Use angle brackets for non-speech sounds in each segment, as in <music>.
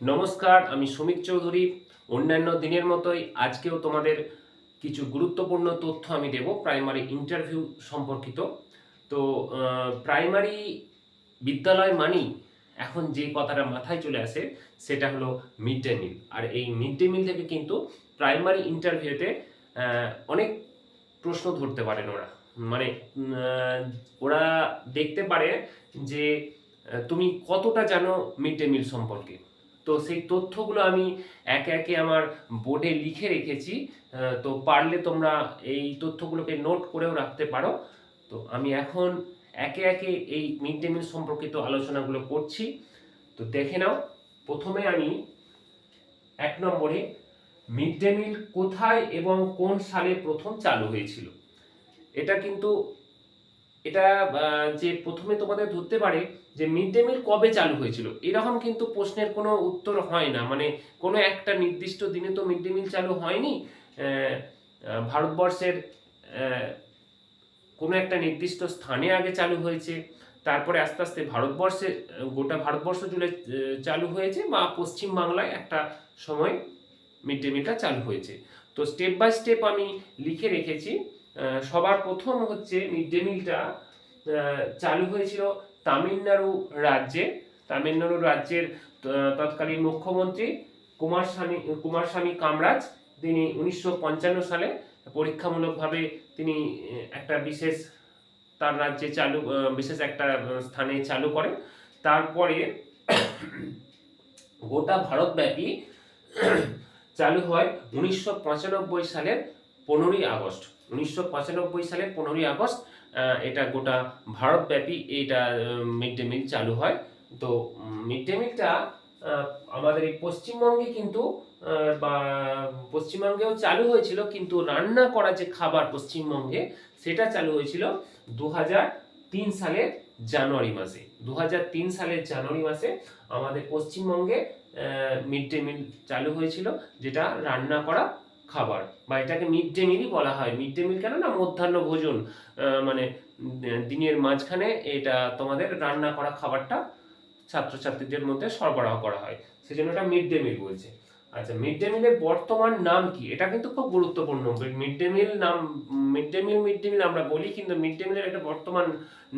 নমস্কার, আমি সুমিত চৌধুরী। অন্যান্য দিনের মতোই আজকেও তোমাদের কিছু গুরুত্বপূর্ণ তথ্য আমি দেব, প্রাইমারি ইন্টারভিউ সম্পর্কিত। তো প্রাইমারি বিদ্যালয় মানেই এখন যে কথাটা মাথায় চলে আসে, সেটা হলো মিড ডে মিল আর এই মিড ডে মিল থেকে কিন্তু প্রাইমারি ইন্টারভিউতে অনেক প্রশ্ন ধরতে পারেন ওরা। মানে ওরা দেখতে পারে যে তুমি কতটা জানো মিড ডে মিল সম্পর্কে। তো সেই তথ্যগুলো আমি একে একে আমার বোর্ডে লিখে রেখেছি। তো পারলে তোমরা এই তথ্যগুলোকে নোট করেও রাখতে পারো। তো আমি এখন একে একে এই মিড ডে মিল সম্পর্কিত আলোচনাগুলো করছি। তো দেখে নাও, প্রথমে আমি এক নম্বরে মিড ডে মিল কোথায় এবং কোন সালে প্রথম চালু হয়েছিল? এটা কিন্তু এটা যে প্রথমে তোমাদের ধরতে পারে যে মিড ডে মিল কবে চালু হয়েছিল, এরকম কিন্তু প্রশ্নের কোনো উত্তর হয় না। মানে কোনো একটা নির্দিষ্ট দিনে তো মিড ডে মিল চালু হয়নি ভারতবর্ষের কোনো একটা নির্দিষ্ট স্থানে আগে চালু হয়েছে, তারপরে আস্তে আস্তে ভারতবর্ষে গোটা ভারতবর্ষ জুড়ে চালু হয়েছে বা পশ্চিম বাংলায় একটা সময় মিড ডে মিলটা চালু হয়েছে। তো স্টেপ বাই স্টেপ আমি লিখে রেখেছি সবার প্রথম হচ্ছে মিড ডে মিলটা চালু হয়েছিল তামিলনাড়ু রাজ্যে। তামিলনাড়ু রাজ্যের তৎকালীন মুখ্যমন্ত্রী কুমারস্বামী কুমারস্বামী কামরাজ, তিনি উনিশশো পঞ্চান্ন সালে পরীক্ষামূলকভাবে তিনি একটা বিশেষ তার রাজ্যে চালু বিশেষ একটা স্থানে চালু করেন। তারপরে গোটা ভারতব্যাপী চালু হয় উনিশশো পঁচানব্বই সালের পনেরোই আগস্ট। উনিশশো সালের পনেরোই আগস্ট এটা গোটা ভারতব্যাপী এটা মিড ডে মিল চালু হয়। তো মিড ডে মিলটা আমাদের এই পশ্চিমবঙ্গে কিন্তু বা পশ্চিমবঙ্গেও চালু হয়েছিল, কিন্তু রান্না করা যে খাবার পশ্চিমবঙ্গে, সেটা চালু হয়েছিল দু তিন সালের জানুয়ারি মাসে। দু সালের জানুয়ারি মাসে আমাদের পশ্চিমবঙ্গে মিড ডে মিল চালু হয়েছিল, যেটা রান্না করা খাবার। বা এটাকে মিড ডে মিলই বলা হয়। মিড ডে মিল কেন না? মধ্যাহ্ন ভোজন মানে দিনের মাঝখানে এটা তোমাদের রান্না করা খাবারটা ছাত্রছাত্রীদের মধ্যে সরবরাহ করা হয়। সেজন্য এটা মিড ডে মিল বলছে। আচ্ছা মিড ডে মিলের বর্তমান নাম কি? এটা কিন্তু খুব গুরুত্বপূর্ণ। মিড ডে মিল নাম mid day meal mid day meal আমরা বলি, কিন্তু মিড ডে মিলের একটা বর্তমান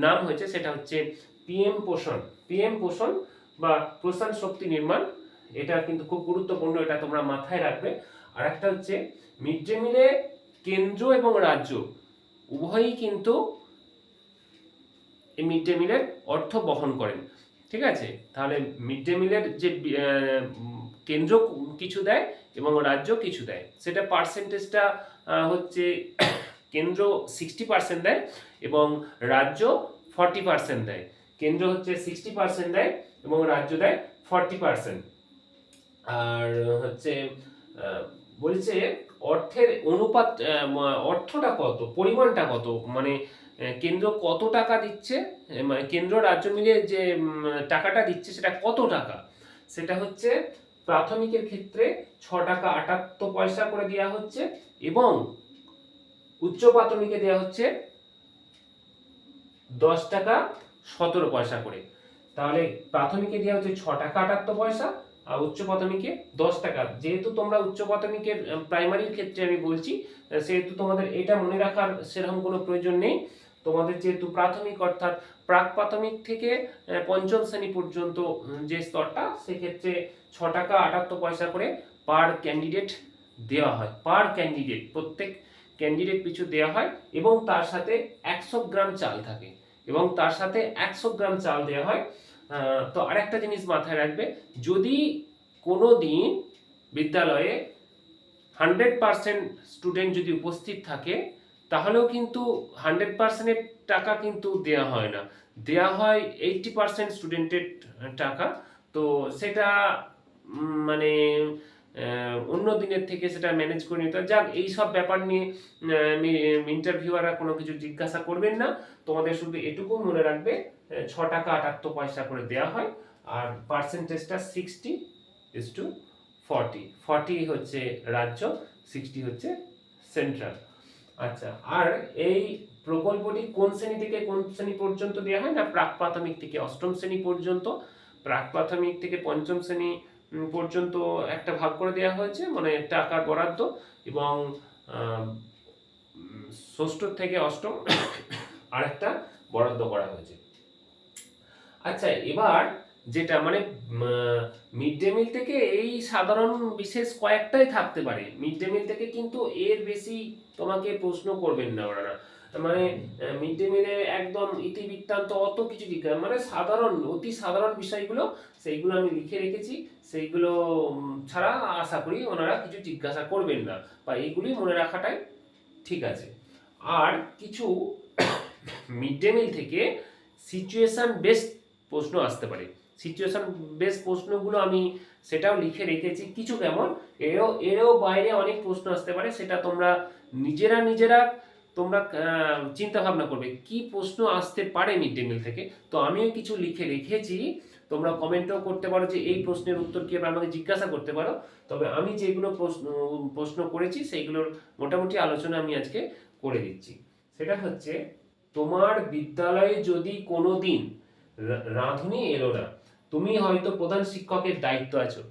নাম হয়েছে, সেটা হচ্ছে পিএম পোষণ পিএম পোষণ বা পোষণ শক্তি নির্মাণ, এটা কিন্তু খুব গুরুত্বপূর্ণ, এটা তোমরা মাথায় রাখবে। আর একটা হচ্ছে মিড ডে মিলে কেন্দ্র এবং রাজ্য, উভয়ই কিন্তু এই মিড ডে মিলের অর্থ বহন করেন। ঠিক আছে? তাহলে মিড ডে মিলের যে কেন্দ্র কিছু দেয় এবং রাজ্য কিছু দেয়। সেটা পার্সেন্টেজটা হচ্ছে <coughs> কেন্দ্র সিক্সটি পার্সেন্ট দেয় এবং রাজ্য ফর্টি পার্সেন্ট দেয়। কেন্দ্র হচ্ছে সিক্সটি পার্সেন্ট দেয় এবং রাজ্য দেয় ফর্টি পার্সেন্ট আর হচ্ছে বলছে অর্থের অনুপাত অর্থটা কত, পরিমাণটা কত মানে কেন্দ্র কত টাকা দিচ্ছে মানে কেন্দ্র রাজ্য মিলে যে টাকাটা দিচ্ছে সেটা কত টাকা? সেটা হচ্ছে প্রাথমিকের ক্ষেত্রে ছ টাকা আটাত্তর পয়সা করে দেওয়া হচ্ছে এবং উচ্চ প্রাথমিকে দেওয়া হচ্ছে দশ টাকা সতেরো পয়সা করে। তাহলে প্রাথমিকে দেওয়া হচ্ছে ছ টাকা আটাত্তর পয়সা উচ্চ প্রাথমিকে দশ টাকা। যেহেতু তোমরা উচ্চ প্রাথমিকের প্রাইমারির ক্ষেত্রে আমি বলছি সেহেতু তোমাদের এটা মনে রাখার সেরকম কোনো প্রয়োজন নেই। তোমাদের যেহেতু প্রাথমিক অর্থাৎ প্রাক প্রাথমিক থেকে পঞ্চম শ্রেণি পর্যন্ত যে স্তরটা, সেক্ষেত্রে ছ টাকা আটাত্তর পয়সা করে পার ক্যান্ডিডেট দেওয়া হয়। পার ক্যান্ডিডেট প্রত্যেক ক্যান্ডিডেট পিছু দেওয়া হয় এবং তার সাথে একশো গ্রাম চাল থাকে। এবং তার সাথে একশো গ্রাম চাল দেওয়া হয়। তো আরেকটা জিনিস মাথায় রাখবে, যদি কোনো দিন বিদ্যালয়ে হান্ড্রেড পার্সেন্ট স্টুডেন্ট যদি উপস্থিত থাকে, তাহলেও কিন্তু হান্ড্রেড পার্সেন্টের টাকা কিন্তু দেয়া হয় না দেয়া হয় এইটটি পার্সেন্ট স্টুডেন্টের টাকা, তো সেটা মানে অন্য দিনের থেকে সেটা ম্যানেজ করে নিতে। যাক, এই সব ব্যাপার নিয়ে ইন্টারভিউয়াররা কোনো কিছু জিজ্ঞাসা করবেন না তোমাদের শুধু এটুকু মনে রাখবে ছ টাকা আটাত্তর পয়সা করে দেওয়া হয়, আর পার্সেন্টেজটা sixty is to forty forty হচ্ছে রাজ্য সিক্সটি হচ্ছে সেন্ট্রাল আচ্ছা আর এই প্রকল্পটি কোন শ্রেণি থেকে কোন শ্রেণি পর্যন্ত দেওয়া হয় না? প্রাক প্রাথমিক থেকে অষ্টম শ্রেণি পর্যন্ত। প্রাক প্রাথমিক থেকে পঞ্চম শ্রেণি পর্যন্ত একটা ভাগ করে দেওয়া হয়েছে মানে টাকার বরাদ্দ, এবং ষষ্ঠ থেকে অষ্টম <coughs> আরেকটা বরাদ্দ করা হয়েছে। আচ্ছা এবার যেটা মানে মিড ডে মিল থেকে এই সাধারণ বিশেষ কয়েকটাই থাকতে পারে। মিড ডে মিল থেকে কিন্তু এর বেশি তোমাকে প্রশ্ন করবেন না ওনারা। মানে মিড ডে মিলে একদম ইতিবৃত্তান্ত অত কিছু জিজ্ঞাসা মানে সাধারণ, অতি সাধারণ বিষয়গুলো, সেইগুলো আমি লিখে রেখেছি। সেইগুলো ছাড়া আশা করি ওনারা কিছু জিজ্ঞাসা করবেন না, বা এইগুলি মনে রাখাটাই ঠিক আছে। আর কিছু মিড ডে মিল থেকে সিচুয়েশান বেসড প্রশ্ন আসতে পারে। সিচুয়েশন বেস প্রশ্নগুলো আমি সেটাও লিখে রেখেছি। কিছু কেমন? এরও এরও বাইরে অনেক প্রশ্ন আসতে পারে। সেটা তোমরা নিজেরা নিজেরা তোমরা চিন্তা ভাবনা করবে। কি প্রশ্ন আসতে পারে মিড ডে মিল থেকে? তো আমিও কিছু লিখে রেখেছি। তোমরা কমেন্টও করতে পারো যে এই প্রশ্নের উত্তর কি আমাকে জিজ্ঞাসা করতে পারো। তবে আমি যেগুলো প্রশ্ন প্রশ্ন করেছি সেইগুলোর মোটামুটি আলোচনা আমি আজকে করে দিচ্ছি। সেটা হচ্ছে, তোমার বিদ্যালয়ে যদি কোনো দিন রাঁধুনি এলো না। তুমি হয়তো প্রধান শিক্ষকের দায়িত্ব আছো।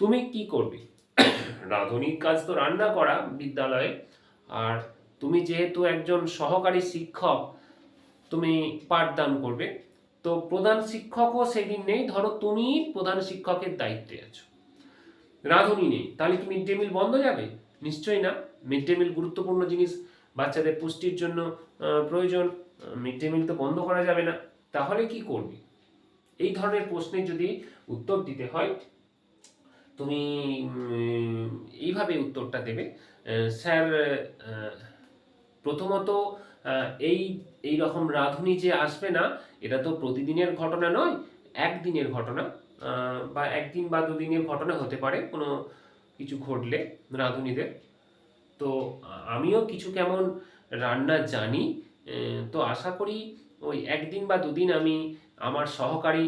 তুমি কি করবে? রাঁধুনির কাজ তো রান্না করা বিদ্যালয়ে। আর তুমি যেহেতু একজন সহকারী শিক্ষক, তুমি পাঠদান করবে। তো প্রধান শিক্ষকও সেদিন নেই। ধরো তুমি প্রধান শিক্ষকের দায়িত্বে আছো। রাঁধুনি নেই। তাহলে কি মিড ডে মিল বন্ধ যাবে? নিশ্চয়ই না। মিড ডে মিল গুরুত্বপূর্ণ জিনিস। বাচ্চাদের পুষ্টির জন্য প্রয়োজন। মিড ডে মিল তো বন্ধ করা যাবে না। তাহলে কি করবে? এই ধরনের প্রশ্নের যদি উত্তর দিতে হয়, তুমি এইভাবে উত্তরটা দেবে স্যার প্রথমত এই এই রকম রাঁধুনি যে আসবে না, এটা তো প্রতিদিনের ঘটনা নয়, একদিনের ঘটনা বা একদিন বা দুদিনের ঘটনা হতে পারে, কোনো কিছু ঘটলে রাঁধুনিদের। তো আমিও কিছু কেমন রান্না জানি তো আশা করি ওই একদিন বা দুদিন আমি আমার সহকারী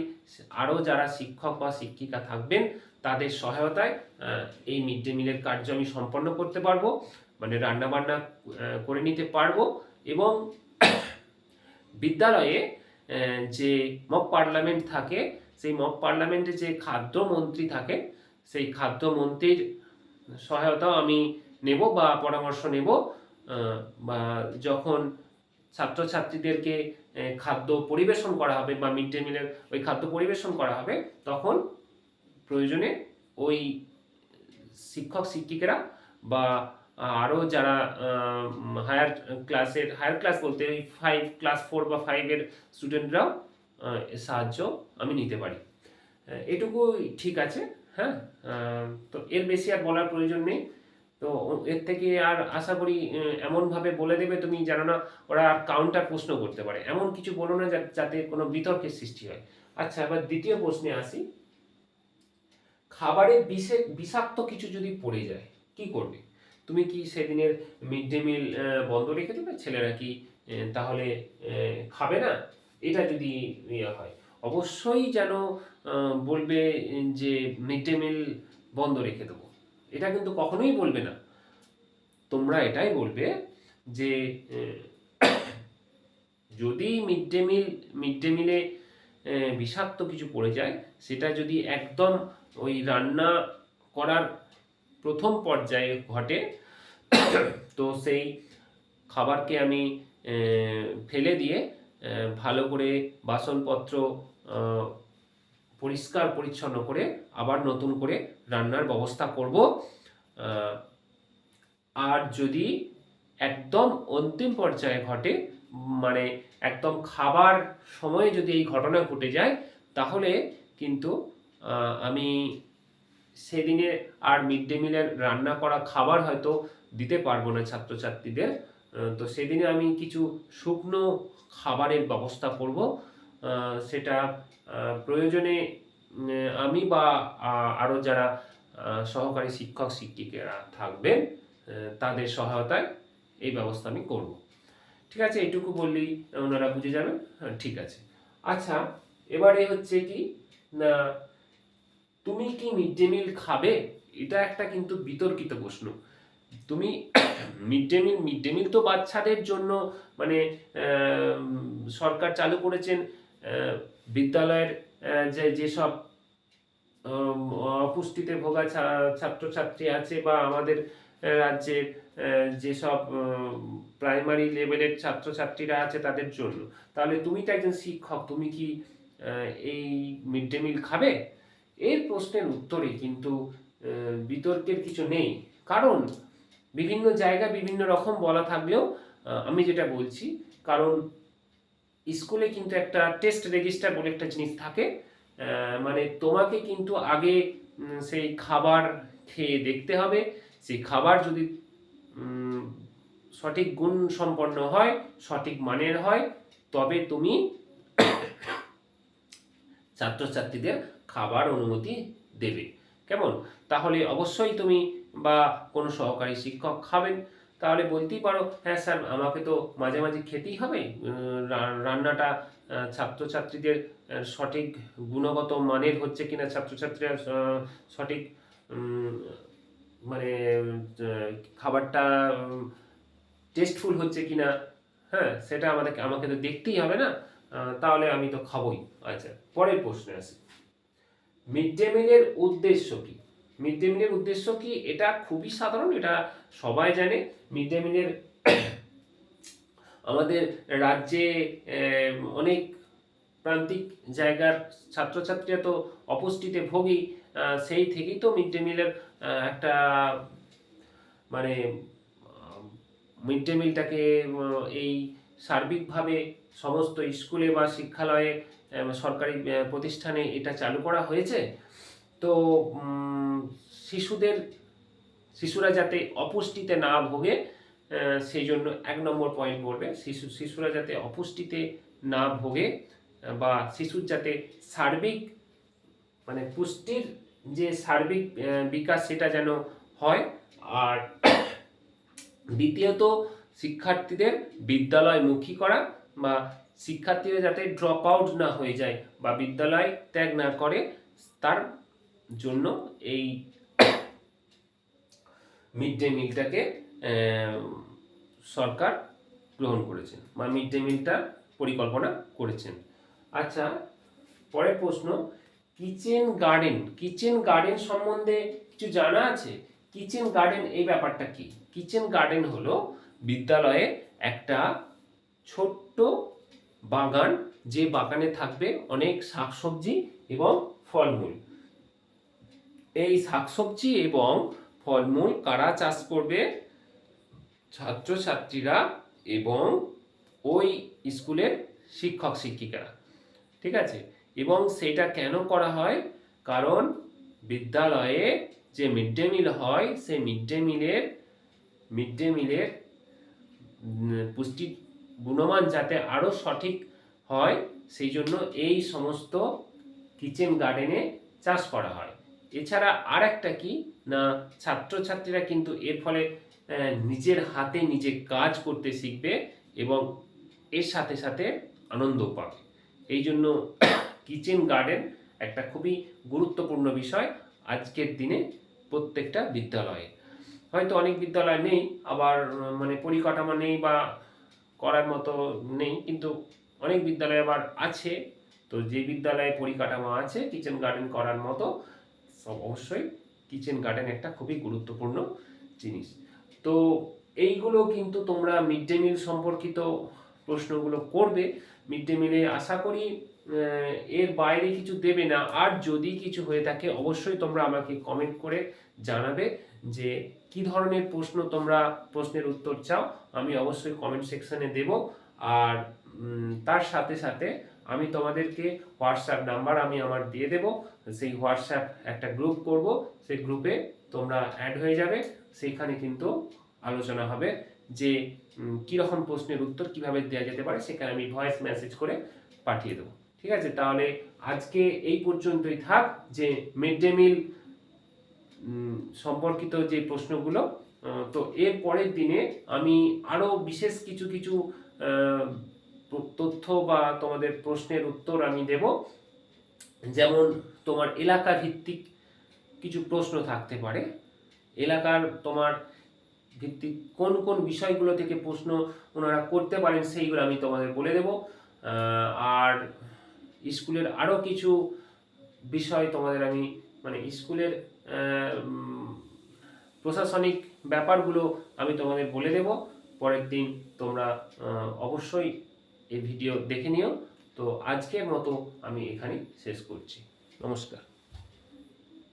আরও যারা শিক্ষক বা শিক্ষিকা থাকবেন, তাদের সহায়তায় এই মিড ডে মিলের কার্য আমি সম্পন্ন করতে পারব মানে রান্নাবান্না করে নিতে পারব এবং বিদ্যালয়ে যে মক পার্লামেন্ট থাকে, সেই মক পার্লামেন্টে যে খাদ্যমন্ত্রী থাকে সেই খাদ্যমন্ত্রীর সহায়তাও আমি নেব বা পরামর্শ নেব বা যখন ছাত্রছাত্রীদেরকে খাদ্য পরিবেশন করা হবে বা মিড ডে মিলের ওই খাদ্য পরিবেশন করা হবে তখন প্রয়োজনে ওই শিক্ষক শিক্ষিকারা বা আরও যারা হায়ার ক্লাসের হায়ার ক্লাস বলতে ওই ফাইভ ক্লাস ফোর বা ফাইভের স্টুডেন্টরাও সাহায্য আমি নিতে পারি। আহ, এটুকুই ঠিক আছে হ্যাঁ? তো এর বেশি আর বলার প্রয়োজন নেই। তো এর থেকে আর আশা করি এমনভাবে বলে দেবে তুমি জানো না ওরা কাউন্টার প্রশ্ন করতে পারে। এমন কিছু বলো না যাতে কোনো বিতর্কের সৃষ্টি হয়। আচ্ছা এবার দ্বিতীয় প্রশ্নে আসি। খাবারে বিষে, বিষাক্ত কিছু যদি পড়ে যায়, কি করবে? তুমি কি সেদিনের মিড ডে মিল বন্ধ রেখে দেবে? ছেলেরা কি তাহলে খাবে না? এটা যদি ইয়ে হয়, অবশ্যই যেন বলবে যে মিড ডে মিল বন্ধ রেখে দেবো। এটা কিন্তু কখনোই বলবে না। তোমরা এটাই বলবে যে যদি mid day meal mid day মিলে বিষাক্ত কিছু পড়ে যায়, সেটা যদি একদম ওই রান্না করার প্রথম পর্যায়ে ঘটে, তো সেই খাবারকে আমি ফেলে দিয়ে ভালো করে বাসনপত্র পরিষ্কার পরিচ্ছন্ন করে আবার নতুন করে রান্নার ব্যবস্থা করব। আর যদি একদম অন্তিম পর্যায়ে ঘটে মানে একদম খাবার সময়ে যদি এই ঘটনা ঘটে যায়, তাহলে কিন্তু আমি সেদিনে আর মিড ডে মিলের রান্না করা খাবার হয়তো দিতে পারব না ছাত্রছাত্রীদের। তো সেদিনে আমি কিছু শুকনো খাবারের ব্যবস্থা করব। সেটা প্রয়োজনে আমি বা আরও যারা সহকারী শিক্ষক, শিক্ষিকারা থাকবেন তাদের সহায়তায় এই ব্যবস্থা আমি করব। ঠিক আছে? এইটুকু বললেই ওনারা বুঝে যাবেন। হ্যাঁ ঠিক আছে। আচ্ছা এবারে হচ্ছে কি, না, তুমি কি মিড ডে মিল খাবে? এটা একটা কিন্তু বিতর্কিত প্রশ্ন। তুমি <coughs> mid day meal, mid day meal তো বাচ্চাদের জন্য মানে সরকার চালু করেছেন বিদ্যালয়ের যে, যেসব অপুষ্টিতে ভোগা ছাত্রছাত্রী আছে বা আমাদের আহ, যেসব প্রাইমারি লেভেলের ছাত্রছাত্রীরা আছে তাদের জন্য। তাহলে তুমি তো একজন শিক্ষক তুমি কি এই মিড ডে মিল খাবে? এর প্রশ্নের উত্তরে কিন্তু বিতর্কের কিছু নেই। কারণ বিভিন্ন জায়গা বিভিন্ন রকম বলা থাকলেও আমি যেটা বলছি কারণ স্কুলে কিন্তু একটা টেস্ট রেজিস্টার বলে একটা জিনিস থাকে। মানে তোমাকে কিন্তু আগে সেই খাবার খেয়ে দেখতে হবে। সেই খাবার যদি সঠিক গুণ সম্পন্ন হয়, সঠিক মানের হয়, তবে তুমি <coughs> ছাত্রছাত্রীদের খাবার অনুমতি দেবে। কেমন? তাহলে অবশ্যই তুমি বা কোনো সহকারী শিক্ষক খাবেন। তাহলে বলতেই পারো হ্যাঁ স্যার আমাকে তো মাঝে মাঝে খেতেই হবে। রান্নাটা ছাত্রছাত্রীদের সঠিক গুণগত মানের হচ্ছে কিনা ছাত্রছাত্রীরা সঠিক মানে খাবারটা টেস্টফুল হচ্ছে কিনা হ্যাঁ সেটা আমাদেরকে, আমাকে তো দেখতেই হবে না। তাহলে আমি তো খাবই। আচ্ছা পরের প্রশ্নে আসি। মিড ডে মিলের উদ্দেশ্য কি? মিড ডে মিলের উদ্দেশ্য কি? এটা খুবই সাধারণ, এটা সবাই জানে। মিড ডে মিলের আমাদের রাজ্যে অনেক প্রান্তিক জায়গার ছাত্রছাত্রীরা তো অপুষ্টিতে ভোগী সেই থেকেই তো মিড ডে মিলের একটা মানে মিড ডে মিলটাকে এই সার্বিকভাবে সমস্ত স্কুলে বা শিক্ষালয়ে সরকারি প্রতিষ্ঠানে এটা চালু করা হয়েছে। তো শিশুদের শিশুরা যাতে অপুষ্টিতে না ভোগে সেই জন্য এক নম্বর পয়েন্ট বলবে, শিশু শিশুরা যাতে অপুষ্টিতে না ভোগে বা শিশুর যাতে সার্বিক মানে পুষ্টির যে সার্বিক বিকাশ সেটা যেন হয়। আর দ্বিতীয়ত, শিক্ষার্থীদের বিদ্যালয়মুখী করা বা শিক্ষার্থীরা যাতে ড্রপ আউট না হয়ে যায় বা বিদ্যালয় ত্যাগ না করে, তার জন্য এই মিড ডে মিলটাকে সরকার গ্রহণ করেছেন বা মিড ডে মিলটা পরিকল্পনা করেছেন। আচ্ছা পরের প্রশ্ন কিচেন গার্ডেন কিচেন গার্ডেন সম্বন্ধে কিছু জানা আছে? কিচেন গার্ডেন এই ব্যাপারটা কি? কিচেন গার্ডেন হলো বিদ্যালয়ে একটা ছোট্ট বাগান, যে বাগানে থাকবে অনেক শাকসবজি এবং ফলমূল। এই শাকসবজি এবং ফলমূল কারা চাষ করবে? ছাত্রছাত্রীরা এবং ওই স্কুলের শিক্ষক শিক্ষিকারা। ঠিক আছে? এবং সেটা কেন করা হয়? কারণ বিদ্যালয়ে যে মিড ডে মিল হয়, সেই মিড ডে মিলের, মিড ডে মিলের পুষ্টি গুণমান যাতে আরও সঠিক হয়, সেই জন্য এই সমস্ত কিচেন গার্ডেনে চাষ করা হয়। এছাড়া আর একটা কি? না, ছাত্রছাত্রীরা কিন্তু এর ফলে নিজের হাতে নিজে কাজ করতে শিখবে এবং এর সাথে সাথে আনন্দ পাবে। এই জন্য কিচেন গার্ডেন একটা খুবই গুরুত্বপূর্ণ বিষয় আজকের দিনে প্রত্যেকটা বিদ্যালয়ে। হয়তো অনেক বিদ্যালয় নেই, আবার মানে পরিকাঠামো নেই বা করার মতো নেই, কিন্তু অনেক বিদ্যালয় আবার আছে। তো যে বিদ্যালয়ে পরিকাঠামো আছে, কিচেন গার্ডেন করার মতো অবশ্যই কিচেন গার্ডেন একটা খুবই গুরুত্বপূর্ণ জিনিস। তো এইগুলো কিন্তু তোমরা মিড ডে মিল সম্পর্কিত প্রশ্নগুলো করবে। মিড ডে মিলে আশা করি এর বাইরে কিছু দেবে না। আর যদি কিছু হয়ে থাকে, অবশ্যই তোমরা আমাকে কমেন্ট করে জানাবে যে কি ধরনের প্রশ্ন তোমরা প্রশ্নের উত্তর চাও। আমি অবশ্যই কমেন্ট সেকশনে দেব। আর তার সাথে সাথে আমি তোমাদেরকে হোয়াটসঅ্যাপ নাম্বার আমি আমার দিয়ে দেব। সেই হোয়াটসঅ্যাপ একটা গ্রুপ করব। সেই গ্রুপে তোমরা অ্যাড হয়ে যাবে। সেইখানে কিন্তু আলোচনা হবে যে কীরকম প্রশ্নের উত্তর কীভাবে দেওয়া যেতে পারে, সেখানে আমি ভয়েস মেসেজ করে পাঠিয়ে দেবো। ঠিক আছে? তাহলে আজকে এই পর্যন্তই থাক যে মিড ডে মিল সম্পর্কিত যে প্রশ্নগুলো তো এর পরের দিনে আমি আরও বিশেষ কিছু কিছু তথ্য বা তোমাদের প্রশ্নের উত্তর আমি দেব। যেমন তোমার এলাকা ভিত্তিক কিছু প্রশ্ন থাকতে পারে। এলাকার তোমার ভিত্তিক কোন কোন বিষয়গুলো থেকে প্রশ্ন ওনারা করতে পারেন সেইগুলো আমি তোমাদের বলে দেব। আর স্কুলের আরও কিছু বিষয় তোমাদের আমি মানে স্কুলের প্রশাসনিক ব্যাপারগুলো আমি তোমাদের বলে দেব। পরের দিন তোমরা অবশ্যই এই ভিডিও দেখে নিও। তো আজকের মতো আমি এখানেই শেষ করছি। নমস্কার।